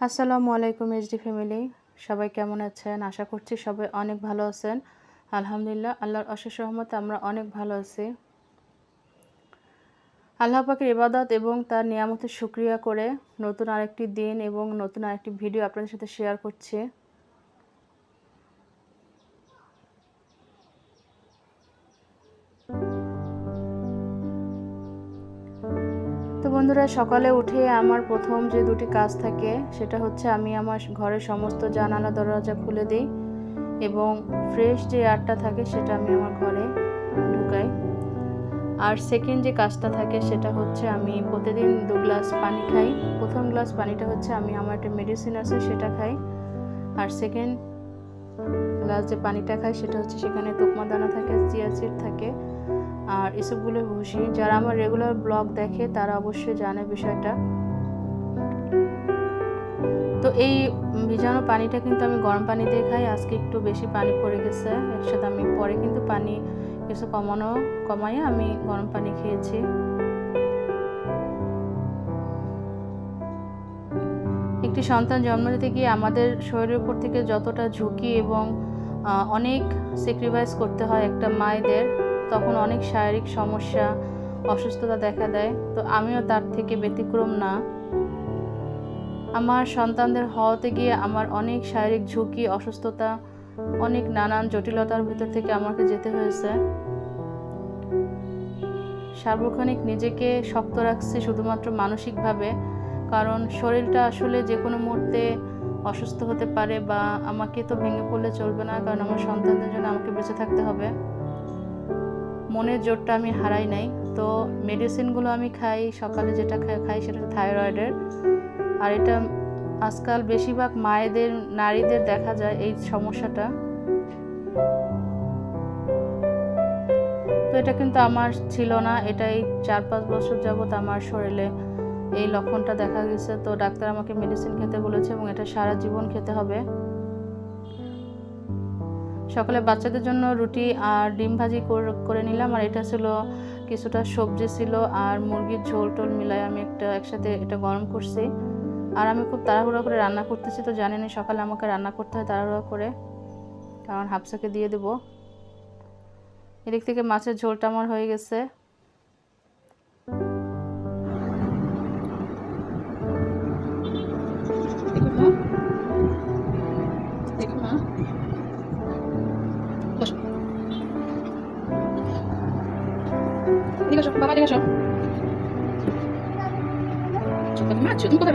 আসসালামু আলাইকুম HD family. সবাই কেমন আছেন? আশা করছি সবাই অনেক ভালো আছেন। আলহামদুলিল্লাহ, আল্লাহর অশেষ সহমতে আমরা অনেক ভালো আছি। আল্লাহ পাকের ইবাদত এবং তার নিয়ামতের সুক্রিয়া করে নতুন আরেকটি দিন এবং নতুন আরেকটি ভিডিও আপনাদের সাথে শেয়ার করছি। বন্ধুরা, সকালে উঠে আমার প্রথম যে দুটি কাজ থাকে, সেটা হচ্ছে আমি আমার ঘরের সমস্ত জানালা, দরজা খুলে দিই এবং ফ্রেশ যে আটটা থাকে, সেটা আমি আমার ঘরে ঢুকাই। আর সেকেন্ড যে কাজটা থাকে, সেটা হচ্ছে আমি প্রতিদিন দু গ্লাস পানি খাই। প্রথম গ্লাস পানিটা হচ্ছে আমি আমার একটা মেডিসিন আছে, সেটা খাই। আর সেকেন্ড গ্লাস যে পানিটা খাই, সেটা হচ্ছে সেখানে তোকমা দানা থাকে চিয়া সিড থাকে। আর এসবগুলো ভুসি যারা আমার রেগুলার ব্লগ দেখে, তারা অবশ্যই জানে বিষয়টা। তো এই ভিজানো পানিটা কিন্তু আমি গরম পানি দিয়ে খাই। আজকে একটু বেশি পানি পড়ে গেছে। একসাথে আমি পরে কিন্তু পানি কিছু কমানো, কমাইয়ে আমি গরম পানি খেয়েছি। একটি সন্তান জন্ম দিতে গিয়ে আমাদের শরীরের উপর থেকে যতটা ঝুঁকি এবং অনেক স্যাক্রিফাইস করতে হয় একটা মায়েদের তখন অনেক শারীরিক সমস্যা, অসুস্থতা দেখা দেয়। তো আমিও তার থেকে ব্যতিক্রম না। আমার সন্তানদের হওয়াতে গিয়ে আমার অনেক শারীরিক ঝুঁকি, অসুস্থতা, অনেক নানান জটিলতার ভিতর থেকে আমাকে যেতে হয়েছে। সার্বক্ষণিক নিজেকে শক্ত রাখছি শুধুমাত্র মানসিকভাবে, কারণ শরীরটা আসলে যে কোনো মুহূর্তে অসুস্থ হতে পারে বা আমাকে তো ভেঙে পড়লে চলবে না, কারণ আমার সন্তানদের জন্য আমাকে বেঁচে থাকতে হবে। মনের জোরটা আমি হারাই নাই। তো মেডিসিনগুলো আমি খাই, সকালে যেটা খাই সেটা থাইরয়েডের আর এটা আজকাল বেশিরভাগ মায়েদের, নারীদের দেখা যায় এই সমস্যাটা। তো এটা কিন্তু আমার ছিল না। এটা এই চার পাঁচ বছর যাবৎ আমার শরীরে এই লক্ষণটা দেখা গেছে। তো ডাক্তার আমাকে মেডিসিন খেতে বলেছে এবং এটা সারা জীবন খেতে হবে। সকালে বাচ্চাদের জন্য রুটি আর ডিম ভাজি করে নিলাম, আর এটা ছিল কিছুটা সবজি ছিল আর মুরগির ঝোল টোল মিলাই আমি একটা একসাথে এটা গরম করছি। আর আমি খুব তাড়াহুড়ো করে রান্না করতেছি তো জানি না, সকালে আমাকে রান্না করতে হয় তাড়াহুড়ো করে। কারণ হাফসাকে দিয়ে দেবো। এদিক থেকে মাছের ঝোলটা আমার হয়ে গেছে।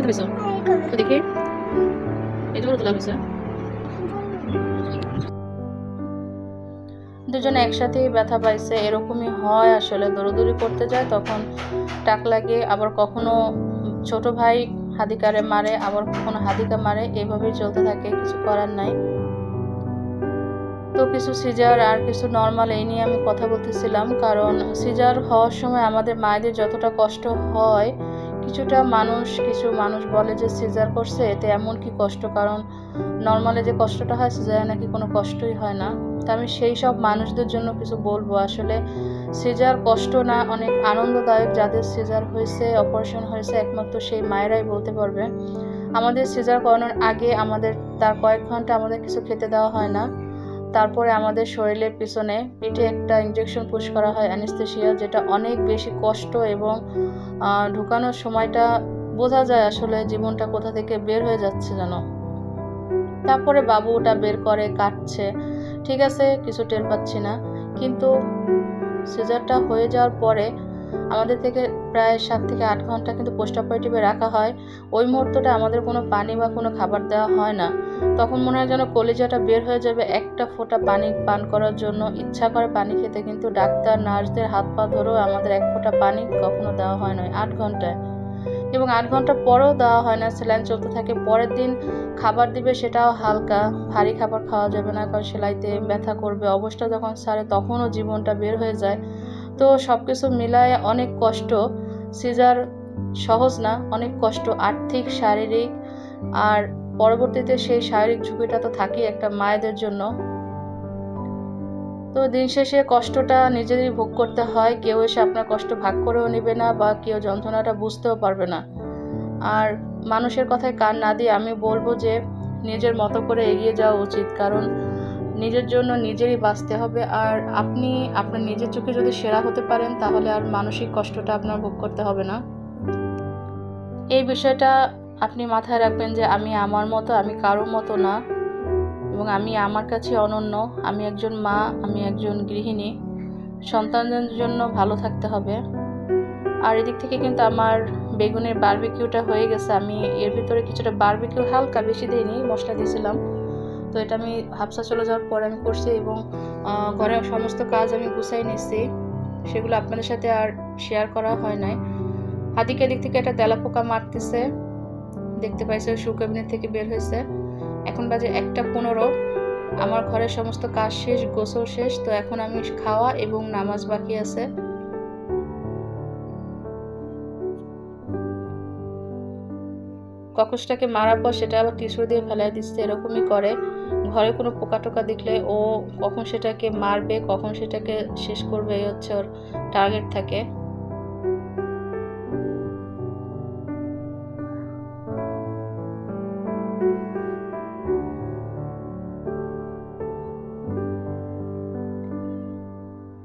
তুমি পেয়েছ তো দেখি। হয়েছে দুজনে ব্যথা পাইছে, এরকমই হয় আসলে। দৌড়দৌড়ি করতে যায়, তখন টাক লাগে, আবার কখনো ছোট ভাই হাদিকারে মারে, আবার কখনো হাদিকা মারে এইভাবেই চলতে থাকে, কিছু করার নাই। তো কিছু সিজার আর কিছু নর্মাল, এই নিয়ে আমি কথা বলতেছিলাম, কারণ সিজার হওয়ার সময় আমাদের মায়েদের যতটা কষ্ট হয় কিছুটা মানুষ, কিছু মানুষ বলে যে সিজার করছে, এতে এমন কি কষ্ট? কারণ নর্মালে যে কষ্টটা হয়, সিজারে নাকি কোনো কষ্টই হয় না। তো আমি সেই সব মানুষদের জন্য কিছু বলব। আসলে সিজার কষ্ট না, অনেক আনন্দদায়ক। যাদের সিজার হয়েছে অপারেশন হয়েছে, একমাত্র সেই মায়েরাই বলতে পারবে। আমাদের সিজার করানোর আগে আমাদের, তার কয়েক ঘণ্টা আমাদের কিছু খেতে দেওয়া হয় না। তারপরে আমাদের শরীরের পিছনে পিঠে একটা ইঞ্জেকশন পুশ করা হয় অ্যানিস্থেশিয়া যেটা অনেক বেশি কষ্ট এবং ঢুকানোর সময়টা বোঝা যায় আসলে জীবনটা কোথা থেকে বের হয়ে যাচ্ছে যেন। তারপরে বাবু ওটা বের করে, কাটছে। ঠিক আছে, কিছু টের পাচ্ছি না। কিন্তু সিজারটা হয়ে যাওয়ার পরে আমাদের থেকে প্রায় সাত থেকে আট ঘণ্টা কিন্তু পোস্ট অপারেটিভে রাখা হয়। ওই মুহূর্তটা আমাদের কোনো পানি বা কোনো খাবার দেওয়া হয় না। তখন মনে হয় যেন কলিজাটা বের হয়ে যাবে একটা ফোঁটা পানি পান করার জন্য। ইচ্ছা করে পানি খেতে কিন্তু ডাক্তার, নার্সদের হাত পা ধরেও আমাদের এক ফোঁটা পানি কখনো দেওয়া হয় না আট ঘন্টায়। এবং আট ঘণ্টা পরেও দেওয়া হয় না সেলাইন চলতে থাকে। পরের দিন খাবার দিবে সেটাও হালকা। ভারী খাবার খাওয়া যাবে না, কারণ সেলাইতে ব্যথা করবে। অবস্থা যখন সারে তখনও জীবনটা বের হয়ে যায়। তো সব কিছু মিলায় অনেক কষ্ট। সিজার সহজ না, অনেক কষ্ট, আর্থিক, শারীরিক, আর পরবর্তীতে সেই শারীরিক ঝুঁকিটা তো থাকেই একটা মায়েদের জন্য। তো দিন শেষে কষ্টটা নিজেরই ভোগ করতে হয়, কেউ এসে আপনার কষ্ট ভাগ করেও নেবে না বা কেউ যন্ত্রণাটা বুঝতেও পারবে না। আর মানুষের কথায় কান না দিয়ে আমি বলব যে, নিজের মতো করে এগিয়ে যাওয়া উচিত, কারণ নিজের জন্য নিজেরই বাঁচতে হবে। আর আপনি আপনার নিজের চোখে যদি সেরা হতে পারেন, তাহলে আর মানসিক কষ্টটা আপনার ভোগ করতে হবে না। এই বিষয়টা আপনি মাথায় রাখবেন যে আমি আমার মতো, আমি কারোর মতো না। এবং আমি আমার কাছে অনন্য, আমি একজন মা, আমি একজন গৃহিণী। সন্তানদের জন্য ভালো থাকতে হবে। আর এদিক থেকে কিন্তু আমার বেগুনের বারবিকিউটা হয়ে গেছে। আমি এর ভিতরে কিছুটা বারবিকিউ হালকা বেশি দিইনি মশলা দিয়েছিলাম। তো এটা আমি হাফসা চলে যাওয়ার পরে আমি করছি এবং ঘরের সমস্ত কাজ আমি গুছাই নিচ্ছি সেগুলো আপনাদের সাথে আর শেয়ার করা হয় নাই। হাতিকে দিক থেকে একটা তেলাপোকা মারতেছে। দেখতে পাইছে শু ক্যাবিনেট থেকে বের হয়েছে। এখন বাজে একটা পনেরো। আমার ঘরের সমস্ত কাজ শেষ, গোসল শেষ। তো এখন আমি খাওয়া এবং নামাজ বাকি আছে। ককসটাকে মারার পর সেটা আবার টিস্যু দিয়ে ফেলাই দিচ্ছে, এরকমই করে। ঘরে কোনো পোকা টোকা দেখলে ও কখন সেটাকে মারবে, কখন সেটাকে শেষ করবে, এই হচ্ছে ওর টার্গেট থাকে।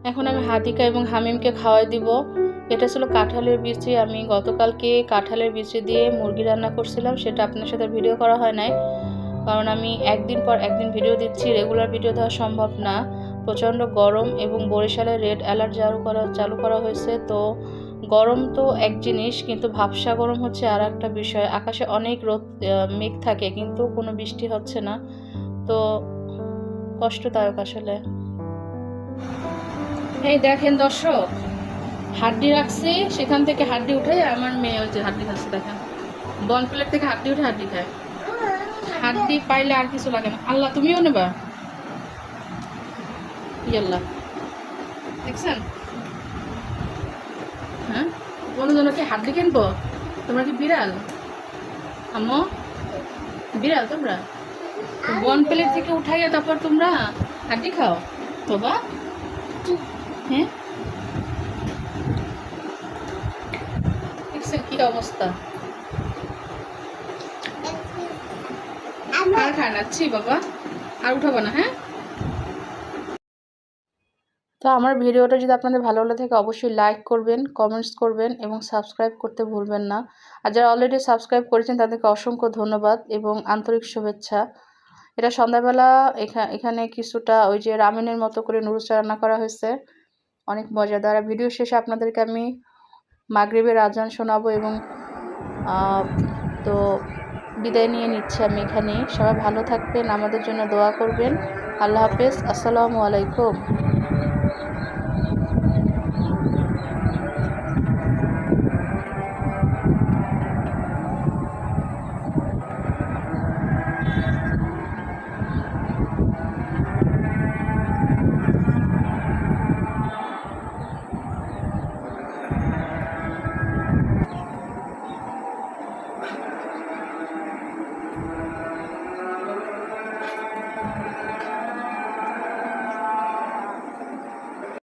এখন আমি হাতিকা এবং হামিমকে খাওয়াই দিব। এটা ছিল কাঁঠালের বিচি। আমি গতকালকে কাঁঠালের বিচি দিয়ে মুরগি রান্না করছিলাম। সেটা আপনার সাথে ভিডিও করা হয় নাই। কারণ আমি একদিন পর একদিন ভিডিও দিচ্ছি। রেগুলার ভিডিও দেওয়া সম্ভব না। প্রচণ্ড গরম এবং বরিশালে রেড অ্যালার্ট চালু করা চালু করা হয়েছে। তো গরম তো এক জিনিস, কিন্তু ভাবসা গরম হচ্ছে আর একটা বিষয়। আকাশে অনেক রোদ মেঘ থাকে, কিন্তু কোনো বৃষ্টি হচ্ছে না। তো কষ্টদায়ক আসলে। এই দেখেন দর্শক, হাড্ডি রাখছি, সেখান থেকে হাড্ডি উঠে আমার মেয়ে যে হাড্ডি খাচ্ছে, দেখেন। বন প্লেট থেকে হাড্ডি উঠে হাড্ডি খায়। হাড্ডি পাইলে আর কিছু লাগে না। আল্লাহ, তুমিও নেবা। ইয়াল্লাহ। দেখছেন? হ্যাঁ? কি হাড্ডি কিনবো? তোমরা কি বিড়াল? আম্মু? বিড়াল তোমরা? বন প্লেট থেকে উঠাইয়া তারপর তোমরা হাড্ডি খাও। তোবা হ্যাঁ? দেখছেন কি অবস্থা? আর বাবা। আর উঠাবো না হ্যাঁ? তো আমার ভিডিওটা যদি আপনাদের ভালো লাগে থাকে অবশ্যই লাইক করবেন কমেন্টস করবেন এবং সাবস্ক্রাইব করতে ভুলবেন না। আর যারা অলরেডি সাবস্ক্রাইব করেছেন তাদেরকে অসংখ্য ধন্যবাদ এবং আন্তরিক শুভেচ্ছা। এটা সন্ধ্যাবেলা এখা- এখানে কিছুটা ওই যে রামেনের মতো করে নুডলস রান্না করা হয়েছে। অনেক মজাদার ভিডিও শেষে আপনাদেরকে আমি মাগরীবের আজান শোনাবো এবং তো বিদায় নিয়ে নিচ্ছি আমি এখানে সবাই ভালো থাকবেন, আমাদের জন্য দোয়া করবেন। আল্লাহ হাফেজ। আসসালামু আলাইকুম।